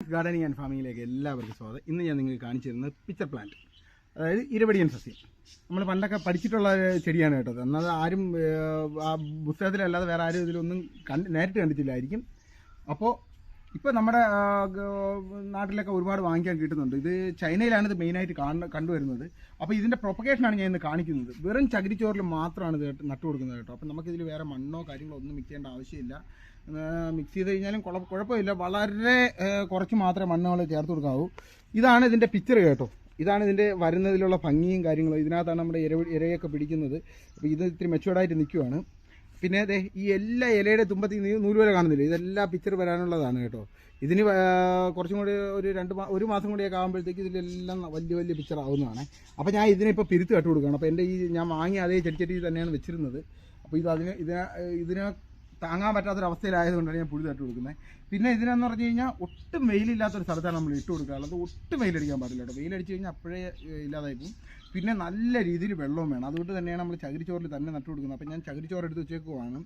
Gardening and ഫാമിങ്ങിലേക്ക് എല്ലാവർക്കും സ്വാഗതം. ഇന്ന് ഞാൻ നിങ്ങൾക്ക് കാണിച്ചു തരുന്നത് പിച്ചർ പ്ലാന്റ് അതായത് ഇരവടിയൻ സസ്യം. നമ്മൾ പണ്ടൊക്കെ പഠിച്ചിട്ടുള്ള ചെടിയാണ് കേട്ടത് എന്നാൽ ആരും ആ പുസ്തകത്തിലല്ലാതെ വേറെ ആരും ഇതിലൊന്നും കണ്ട് നേരിട്ട് കണ്ടിട്ടില്ലായിരിക്കും. അപ്പോൾ ഇപ്പോൾ നമ്മുടെ നാട്ടിലൊക്കെ ഒരുപാട് വാങ്ങിക്കാൻ കിട്ടുന്നുണ്ട്. ഇത് ചൈനയിലാണ് ഇത് മെയിനായിട്ട് കാണ കണ്ടുവരുന്നത്. അപ്പോൾ ഇതിന്റെ പ്രൊപ്പഗേഷനാണ് ഞാൻ ഇന്ന് കാണിക്കുന്നത്. വെറും ചകിരിച്ചോറിൽ മാത്രമാണ് ഇത് നട്ടു കൊടുക്കുന്നത് കേട്ടോ. അപ്പോൾ നമുക്കിതിൽ വേറെ മണ്ണോ കാര്യങ്ങളോ ഒന്നും വിൽക്കേണ്ട ആവശ്യമില്ല. മിക്സ് ചെയ്ത് കഴിഞ്ഞാലും കുഴപ്പ കുഴപ്പമില്ല. വളരെ കുറച്ച് മാത്രമേ മണ്ണുകൾ ചേർത്ത് കൊടുക്കാവൂ. ഇതാണ് ഇതിന്റെ പിക്ചർ കേട്ടോ. ഇതാണ് ഇതിന്റെ വരുന്നതിലുള്ള ഭംഗിയും കാര്യങ്ങളും. ഇതിനകത്താണ് നമ്മുടെ ഇര ഇരയൊക്കെ പിടിക്കുന്നത്. അപ്പോൾ ഇത് ഇത്തിരി മെച്ചുവേർഡായിട്ട് നിൽക്കുവാണ് പിന്നെ അതെ ഈ എല്ലാ ഇലയുടെ തുമ്പത്തി നൂൽ വരെ കാണുന്നില്ല? ഇതെല്ലാം പിക്ചർ വരാനുള്ളതാണ് കേട്ടോ. ഇതിന് കുറച്ചും കൂടി ഒരു രണ്ട് ഒരു മാസം കൂടിയൊക്കെ ആകുമ്പോഴത്തേക്ക് ഇതിലെല്ലാം വലിയ വലിയ പിക്ചർ ആവുന്നതാണ്. അപ്പോൾ ഞാൻ ഇതിനിപ്പോൾ പിരുത്ത് കട്ട് കൊടുക്കുകയാണ് അപ്പോൾ എന്റെ ഈ ഞാൻ വാങ്ങിയ അതേ ചെടിച്ചട്ടി തന്നെയാണ് വെച്ചിരുന്നത്. അപ്പോൾ ഇത് അതിന് ഇതിനെ ഇതിനെ താങ്ങാൻ പറ്റാത്തൊരവസ്ഥയിലായതുകൊണ്ടാണ് ഞാൻ പുഴു തട്ട് കൊടുക്കുന്നത്. പിന്നെ ഇതിനെന്ന് പറഞ്ഞു കഴിഞ്ഞാൽ ഒട്ടും വെയിലില്ലാത്തൊരു സ്ഥലത്താണ് നമ്മൾ ഇട്ട് കൊടുക്കാറുള്ളത് ഒട്ടും വെയിലടിക്കാൻ പാടില്ല കേട്ടോ. വെയിലടിച്ച് കഴിഞ്ഞാൽ അപ്പോഴേ ഇല്ലാതായി പോകും. പിന്നെ നല്ല രീതിയിൽ വെള്ളവും വേണം. അതുകൊണ്ട് തന്നെയാണ് നമ്മൾ ചകിരിച്ചോറിൽ തന്നെ നട്ടു കൊടുക്കുന്നത്. അപ്പോൾ ഞാൻ ചകിരിച്ചോറ് എടുത്ത് വെച്ചേക്കുവാണ്.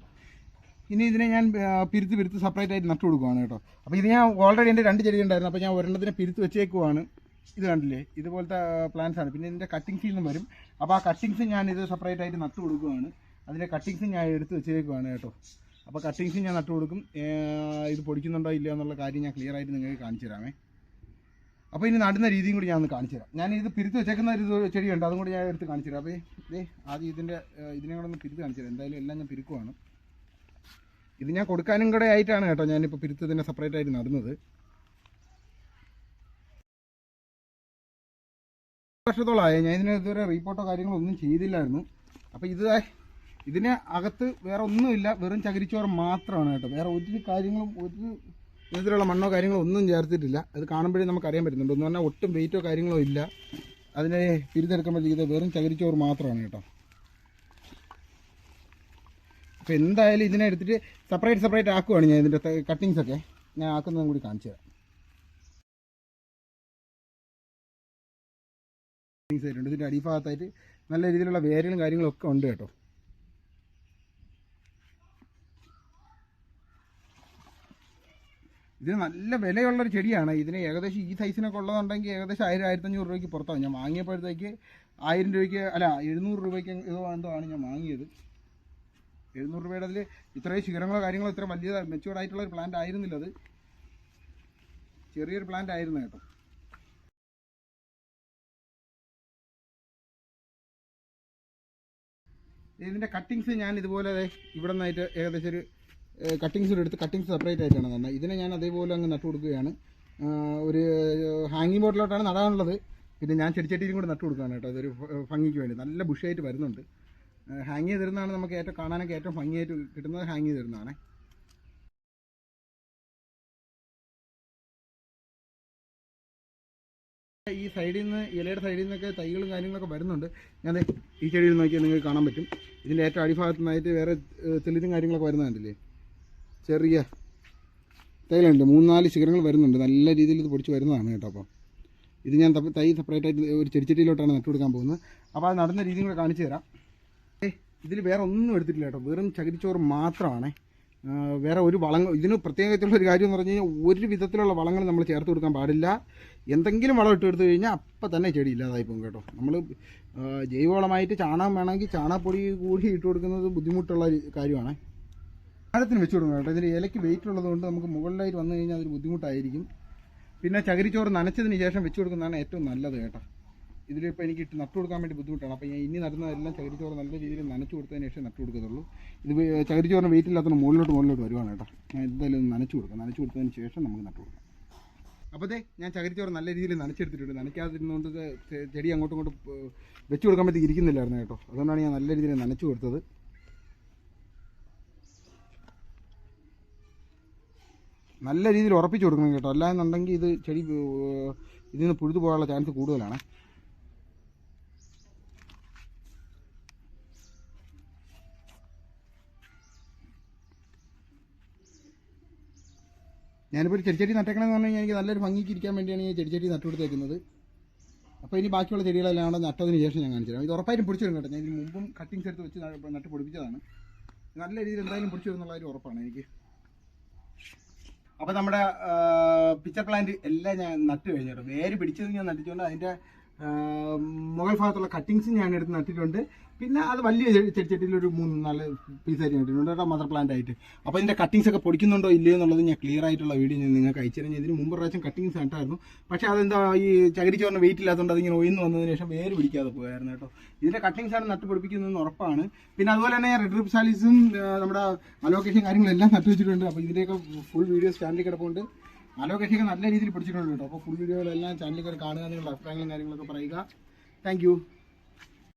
ഇനി ഇതിനെ ഞാൻ പിരുത്ത് പിരുത്ത് സെപ്പറേറ്റ് ആയിട്ട് നട്ടു കൊടുക്കുവാണ് കേട്ടോ. അപ്പോൾ ഇത് ഞാൻ ഓൾറെഡി എന്റെ രണ്ട് ചെടി ഉണ്ടായിരുന്നു. അപ്പോൾ ഞാൻ ഒരെണ്ണത്തിനെ പിരുത്ത് വെച്ചേക്കുവാണ്. ഇത് കണ്ടില്ലേ? ഇതുപോലത്തെ പ്ലാന്റ്സ് ആണ്. പിന്നെ ഇതിന്റെ നിന്നും വരും. അപ്പോൾ ആ കട്ടിങ്സ് ഞാൻ ഇത് സെപ്പറേറ്റ് ആയിട്ട് നട്ടു കൊടുക്കുവാണ്. അതിന്റെ കട്ടിങ്സ് ഞാൻ എടുത്ത് വെച്ചേക്കുവാണ് കേട്ടോ. അപ്പോൾ കട്ടിങ്സ് ഞാൻ നട്ടു കൊടുക്കും. ഇത് പൊടിക്കുന്നുണ്ടോ ഇല്ലയോ എന്നുള്ള കാര്യം ഞാൻ ക്ലിയർ ആയിട്ട് നിങ്ങൾക്ക് കാണിച്ചു തരാമേ. അപ്പോൾ ഇനി നടുന്ന രീതിയും കൂടി ഞാൻ ഒന്ന് കാണിച്ചു തരാം. ഞാൻ ഇത് പിരുത്ത് വെച്ചേക്കുന്ന ഒരു ചെടിയുണ്ട് അതും കൂടി ഞാൻ എടുത്ത് കാണിച്ചു തരാം. അപ്പോൾ ഇതേ ആദ്യം ഇതിന്റെ ഇതിനെ കൂടെ ഒന്ന് പിരുത്ത് കാണിച്ചു തരാം. എന്തായാലും എല്ലാം ഞാൻ പിരുക്കുവാണ്. ഇത് ഞാൻ കൊടുക്കാനും കൂടെ ആയിട്ടാണ് കേട്ടോ ഞാനിപ്പോൾ പിരുത്ത് ഇതിനെ സെപ്പറേറ്റ് ആയിട്ട് നടുന്നത്. വർഷത്തോളമായി ഞാൻ ഇതിനെ ഇതുവരെ റിപ്പോർട്ടോ കാര്യങ്ങളോ ഒന്നും ചെയ്തില്ലായിരുന്നു. അപ്പോൾ ഇത് ഇതിന് അകത്ത് വേറെ ഒന്നുമില്ല. വെറും ചകിരിച്ചോറ് മാത്രമാണ് കേട്ടോ. വേറെ ഒരു കാര്യങ്ങളും ഒരു വിധത്തിലുള്ള മണ്ണോ കാര്യങ്ങളോ ഒന്നും ചേർത്തിട്ടില്ല. അത് കാണുമ്പോഴേ നമുക്ക് അറിയാൻ പറ്റുന്നുണ്ട്. എന്ന് പറഞ്ഞാൽ ഒട്ടും വെയിറ്റോ കാര്യങ്ങളോ ഇല്ല. അതിനെ പിരിതെടുക്കുമ്പോഴത്തേക്ക് വെറും ചകിരിച്ചോറ് മാത്രമാണ് കേട്ടോ. അപ്പോൾ എന്തായാലും ഇതിനെ എടുത്തിട്ട് സെപ്പറേറ്റ് സെപ്പറേറ്റ് ആക്കുവാണ് ഞാൻ ഇതിന്റെ കട്ടിങ്സ് ഒക്കെ. ഞാൻ ആക്കുന്നതും കൂടി കാണിച്ചു തരാം. കട്ടിങ്സ് ആയിട്ടുണ്ട്. ഇതിന്റെ അടിഭാഗത്തായിട്ട് നല്ല രീതിയിലുള്ള വേരുകളും കാര്യങ്ങളൊക്കെ ഉണ്ട് കേട്ടോ. ഇത് നല്ല വിലയുള്ളൊരു ചെടിയാണ്. ഇതിന് ഏകദേശം ഈ സൈസിനൊക്കെ ഉള്ളതുണ്ടെങ്കിൽ ഏകദേശം ആയിരം ആയിരത്തഞ്ഞൂറ് രൂപയ്ക്ക് പുറത്താവും ഞാൻ വാങ്ങിയപ്പോഴത്തേക്ക് ആയിരം രൂപയ്ക്ക് അല്ല എഴുന്നൂറ് രൂപയ്ക്ക് ഇത് എന്തോ ആണ് ഞാൻ വാങ്ങിയത്. എഴുന്നൂറ് രൂപയുടെ അതിൽ ഇത്രയും ശിഖരങ്ങളോ കാര്യങ്ങളോ ഇത്ര വലിയ മെച്ചുവേർഡ് ആയിട്ടുള്ള ഒരു പ്ലാന്റ് ആയിരുന്നില്ല അത്. ചെറിയൊരു പ്ലാന്റ് ആയിരുന്നു കേട്ടോ. ഇതിന്റെ കട്ടിങ്സ് ഞാൻ ഇതുപോലെ ഇവിടെ നിന്നായിട്ട് ഏകദേശം ഒരു കട്ടിങ്സ് എടുത്ത് കട്ടിങ്സ് സെപ്പറേറ്റ് ആയിട്ടാണ് തന്നെ ഇതിനെ ഞാൻ അതേപോലെ അങ്ങ് നട്ടു കൊടുക്കുകയാണ്. ഒരു ഹാങ്ങിങ് ബോട്ടിലോട്ടാണ് നടാനുള്ളത്. പിന്നെ ഞാൻ ചെടിച്ചട്ടിയിലും കൂടെ നട്ടു കൊടുക്കുകയാണ് കേട്ടോ. അതൊരു ഭംഗിക്ക് വേണ്ടി. നല്ല ബുഷായിട്ട് വരുന്നുണ്ട്. ഹാങ് ചെയ്ത് തരുന്നതാണ് നമുക്ക് ഏറ്റവും കാണാനൊക്കെ ഏറ്റവും ഭംഗിയായിട്ട് കിട്ടുന്നത് ഹാങ് ചെയ്ത് ഈ സൈഡിൽ നിന്ന് ഇലയുടെ സൈഡിൽ നിന്നൊക്കെ തൈകളും കാര്യങ്ങളൊക്കെ വരുന്നുണ്ട്. ഞാൻ ഈ ചെടിയിൽ നോക്കിയാൽ നിങ്ങൾക്ക് കാണാൻ പറ്റും. ഇതിന്റെ ഏറ്റവും അടിഭാഗത്തുനിന്നായിട്ട് വേറെ തെളിതും കാര്യങ്ങളൊക്കെ വരുന്നത് കണ്ടില്ലേ? ചെറിയ തൈലുണ്ട് നാല് ശിഖരങ്ങൾ വരുന്നുണ്ട്. നല്ല രീതിയിൽ ഇത് പൊടിച്ച് വരുന്നതാണ് കേട്ടോ അപ്പം. ഇത് ഞാൻ തൈ സെപ്പറേറ്റ് ആയിട്ട് ഒരു ചെടിച്ചട്ടിയിലോട്ടാണ് നട്ടു കൊടുക്കാൻ പോകുന്നത്. അപ്പോൾ അത് നടന്ന രീതിയും കൂടെ കാണിച്ചു തരാം. ഇതിൽ വേറെ ഒന്നും എടുത്തിട്ടില്ല കേട്ടോ. വെറും ചകിരിച്ചോറ് മാത്രമാണ്. വേറെ ഒരു വളങ്ങൾ ഇതിന് പ്രത്യേകത്തിലുള്ള ഒരു കാര്യം എന്ന് പറഞ്ഞു കഴിഞ്ഞാൽ ഒരു വിധത്തിലുള്ള വളങ്ങൾ നമ്മൾ ചേർത്ത് കൊടുക്കാൻ പാടില്ല. എന്തെങ്കിലും വളം ഇട്ട് എടുത്തു കഴിഞ്ഞാൽ അപ്പം തന്നെ ചെടി ഇല്ലാതായി പോകും കേട്ടോ. നമ്മൾ ജൈവവളമായിട്ട് ചാണകം വേണമെങ്കിൽ ചാണകപ്പൊടി കൂടി ഇട്ട് കൊടുക്കുന്നത് ബുദ്ധിമുട്ടുള്ള കാര്യമാണ്. ആഴത്തിന് വെച്ച് കൊടുക്കണം കേട്ടോ. ഇതിൽ ഇലയ്ക്ക് വെയിറ്റ് ഉള്ളതുകൊണ്ട് നമുക്ക് മുകളിലായിട്ട് വന്നു കഴിഞ്ഞാൽ അതൊരു ബുദ്ധിമുട്ടായിരിക്കും. പിന്നെ ചകിരിച്ചോറ് നനച്ചതിന് ശേഷം വെച്ച് കൊടുക്കുന്നതാണ് ഏറ്റവും നല്ലത് കേട്ടോ. ഇതിലിപ്പോൾ എനിക്ക് ഇട്ട് നട്ടു കൊടുക്കാൻ വേണ്ടി ബുദ്ധിമുട്ടാണ്. അപ്പോൾ ഞാൻ ഇനി നടുന്നതെല്ലാം ചകിരിച്ചോറ് നല്ല രീതിയിൽ നനച്ചു കൊടുത്തതിന് ശേഷം നട്ടു കൊടുക്കത്തുള്ളൂ. ഇത് ചകിരിച്ചോറിന് വെയിറ്റ് ഇല്ലാത്തതുകൊണ്ട് മുകളിലോട്ട് മുകളിലോട്ട് വരുവാണ് കേട്ടോ. ഞാൻ എന്തായാലും നനച്ചു കൊടുക്കാം. നനച്ചു കൊടുത്തതിന് ശേഷം നമുക്ക് നട്ടു കൊടുക്കാം. അപ്പോഴത്തേ ഞാൻ ചകിരിച്ചോറ് നല്ല രീതിയിൽ നനച്ചെടുത്തിട്ടുണ്ട്. നനയ്ക്കാതിരുന്നുകൊണ്ട് ചെടി അങ്ങോട്ടും ഇങ്ങോട്ടും വെച്ച് കൊടുക്കാൻ പറ്റി ഇരിക്കുന്നില്ലായിരുന്നു കേട്ടോ. അതുകൊണ്ടാണ് ഞാൻ നല്ല രീതിയിൽ നനച്ചു കൊടുത്തത്. നല്ല രീതിയിൽ ഉറപ്പിച്ചു കൊടുക്കണം കേട്ടോ. അല്ലാന്നുണ്ടെങ്കിൽ ഇത് ചെടി ഇതിൽ നിന്ന് പുഴുതു പോകാനുള്ള ചാൻസ് കൂടുതലാണ്. ഞാനിപ്പോൾ ഒരു ചെടിച്ചട്ടി നട്ടേക്കണമെന്ന് പറഞ്ഞു കഴിഞ്ഞാൽ എനിക്ക് നല്ലൊരു ഭംഗിക്ക് ഇരിക്കാൻ വേണ്ടിയാണ് ഈ ചെടിച്ചെടി നട്ടുകൊടുത്തേക്കുന്നത്. അപ്പോൾ ഇനി ബാക്കിയുള്ള ചെടികളെല്ലാം കൂടെ നട്ടതിന് ശേഷം ഞാൻ കാണിച്ചു തരാം. ഇത് ഉറപ്പായിട്ടും പിടിച്ചു വരും കേട്ടോ. ഞാൻ ഇതിന് മുമ്പും കട്ടിങ്സ് എടുത്ത് വെച്ച് നട്ട് പൊടിപ്പിച്ചതാണ്. നല്ല രീതിയിൽ എന്തായാലും പിടിച്ചു വരുന്നുള്ള ഒരു ഉറപ്പാണ് എനിക്ക്. അപ്പോൾ നമ്മുടെ പിക്ചർ പ്ലാന്റ് എല്ലാം ഞാൻ നട്ട് കഴിഞ്ഞു കേട്ടോ. വേര് പിടിച്ചത് ഞാൻ നട്ടിട്ടുണ്ട്. അതിന്റെ ആ, മുകൾ ഭാഗത്തുള്ള കട്ടിങ്സ് ഞാൻ എടുത്ത് നട്ടിട്ടുണ്ട്. പിന്നെ അത് വലിയ ചെടി- ചെടിച്ചട്ടിയിൽ ഒരു മൂന്ന് നാല് പീസായിട്ട് നട്ടിട്ടുണ്ട് കേട്ടോ മദർ പ്ലാന്റ് ആയിട്ട്. അപ്പോൾ ഇതിന്റെ കട്ടിങ്സ് ഒക്കെ പൊടിക്കുന്നുണ്ടോ ഇല്ലയോ എന്നുള്ളത് ഞാൻ ക്ലിയർ ആയിട്ടുള്ള വീഡിയോ ഞാൻ നിങ്ങൾക്ക് അയച്ചു തരാം. ഇതിന് മുമ്പ് പ്രാവശ്യം കട്ടിങ്സ് നട്ടായിരുന്നു. പക്ഷേ അതെന്താ ഈ ചകിരിച്ചോറിന് വെയിറ്റ് ഇല്ലാത്തതുകൊണ്ട് അതിങ്ങനെ ഒയിന്ന് വന്നതിന് ശേഷം വേര് പിടിക്കാതെ പോയായിരുന്നു കേട്ടോ. ഇതിന്റെ കട്ടിങ്സ് ആണ് നട്ട് പിടിപ്പിക്കുന്നതെന്ന് ഉറപ്പാണ്. പിന്നെ അതുപോലെ തന്നെ റെഡ് റിപ്പ് സാലീസും നമ്മുടെ അലോക്കേഷൻ കാര്യങ്ങളെല്ലാം നട്ട് വെച്ചിട്ടുണ്ട്. അപ്പോൾ ഇതിന്റെയൊക്കെ ഫുൾ വീഡിയോ സ്റ്റാൻഡിൽ കിടപ്പുണ്ട്. അലോക്കേഷനൊക്കെ നല്ല രീതിയിൽ പിടിച്ചിട്ടുണ്ട് കേട്ടോ. അപ്പോൾ ഫുൾ വീഡിയോകളെല്ലാം ചാനലിൽ കയറി കാണുക നിങ്ങളുടെ അഭിപ്രായങ്ങളും കാര്യങ്ങളൊക്കെ പറയുക. താങ്ക്